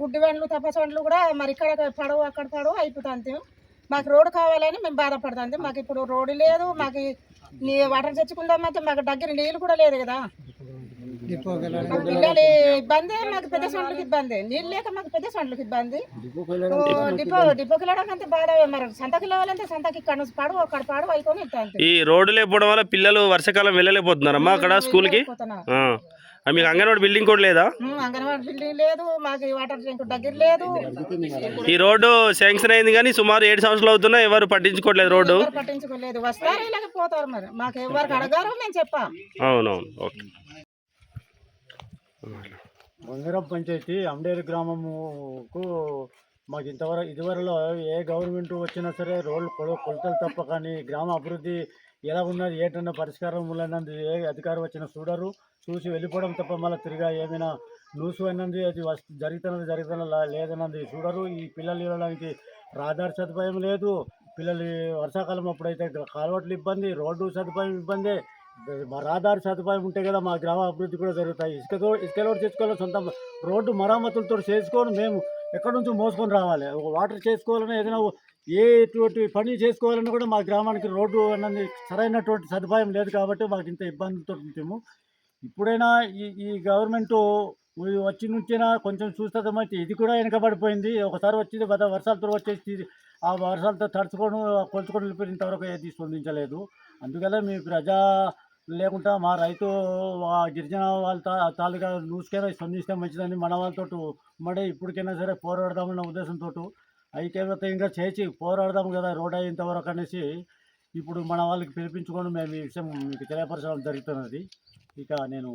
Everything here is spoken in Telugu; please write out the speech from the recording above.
గుడ్డి బండ్లు తపస బండ్లు కూడా మరి ఇక్కడ పడవు అక్కడ పడవు అయిపోతుంది మాకు రోడ్డు కావాలని మేము బాధపడుతుంది మాకు ఇప్పుడు రోడ్డు లేదు మాకు నీ వాటర్ తెచ్చుకుందామంటే మాకు దగ్గర నీళ్ళు కూడా లేదు కదా. పిల్లలు ఇబ్బంది మాకు పెద్ద సొంట్లకి ఇబ్బంది. నీళ్ళు లేక మాకు పెద్ద సొంట్లకి ఇబ్బంది. డిపో డిపోకి వెళ్ళడానికి అంతే బాధ మరి? సంతకి వెళ్ళాలంటే సంతకి ఇక్కడ నుంచి పడవు అక్కడ పడవు అయిపోయి ఈ రోడ్డు లేకపోవడం వల్ల పిల్లలు వర్షాకాలం వెళ్ళలేకపోతున్నారమ్మా అక్కడ స్కూల్కి? మీకు అంగన్వాడీ బిల్డింగ్ కూడా లేదా? అంగన్వాడీ బిల్డింగ్ లేదు మాకు ఈ వాటర్ ట్యాంక్ దగ్గర లేదు. ఈ రోడ్డు శాంక్షన్ అయింది కానీ సుమారు ఏడు సంవత్సరాలు అవుతున్నా ఎవరు పట్టించుకోవట్లేదు రోడ్డు. ఎవరు పట్టించుకోలేదు. వస్తారు ఇలాగ పోతారు మరి? మాకు ఎవరికి అడగారు మేము చెప్పాం. అవునవును ఓకే. పంచాయతీ అమడేరు గ్రామముకు మాకు ఇంతవరకు ఇదివరలో ఏ గవర్నమెంట్ వచ్చినా సరే రోడ్లు కొల కొలతలు తప్ప కానీ గ్రామ అభివృద్ధి ఎలా ఉన్నది ఏంటన్న పరిష్కారం ఉన్నది ఏ అధికారం వచ్చినా చూడరు. చూసి వెళ్ళిపోవడం తప్ప మళ్ళీ తిరిగా ఏమైనా న్యూస్ అన్నది అది జరుగుతున్నది జరుగుతున్న లేదన్నది చూడరు. ఈ పిల్లలు వెళ్ళడానికి రహదారి సదుపాయం లేదు. పిల్లలు వర్షాకాలం అప్పుడైతే కాలువట్లు ఇబ్బంది రోడ్డు సదుపాయం ఇబ్బంది. మా రహదారి సదుపాయం ఉంటే కదా మా గ్రామ అభివృద్ధి కూడా జరుగుతాయి. ఇసుకతో ఇసుక రోడ్డు చేసుకోవాలి సొంత రోడ్డు మరమ్మతులతో చేసుకొని. మేము ఎక్కడి నుంచి మోసుకొని రావాలి? ఒక వాటర్ చేసుకోవాలన్నా ఏదైనా ఏ ఎటువంటి పని చేసుకోవాలన్నా కూడా మా గ్రామానికి రోడ్డు అన్నది సరైనటువంటి సదుపాయం లేదు కాబట్టి మాకు ఇంత ఇబ్బందితో ఉంటాము ఇప్పుడైనా ఈ ఈ గవర్నమెంట్ వచ్చి నుంచైనా కొంచెం చూస్తుందంటే ఇది కూడా వెనకబడిపోయింది. ఒకసారి వచ్చింది గత వర్షాలతో వచ్చేసి ఆ వర్షాలతో తడుచుకొని కొలుచుకొని వెళ్ళిపోయినంతవరకు ఏది స్పందించలేదు. అందుకనే మీ ప్రజా లేకుండా మా రైతు గిరిజన వాళ్ళ తాలూకా న్యూస్కైనా స్పందిస్తే మంచిదని మన వాళ్ళతో ఉమ్మడి ఇప్పటికైనా సరే పోరాడదామన్న ఉద్దేశంతో అయితే ఇంకా చేసి పోరాడదాం కదా రోడ్ అయ్యేంతవరకు అనేసి ఇప్పుడు మన వాళ్ళకి పిలిపించుకొని మేము ఈ విషయం మీకు తెలియపరచడం జరుగుతున్నది. ఇక నేను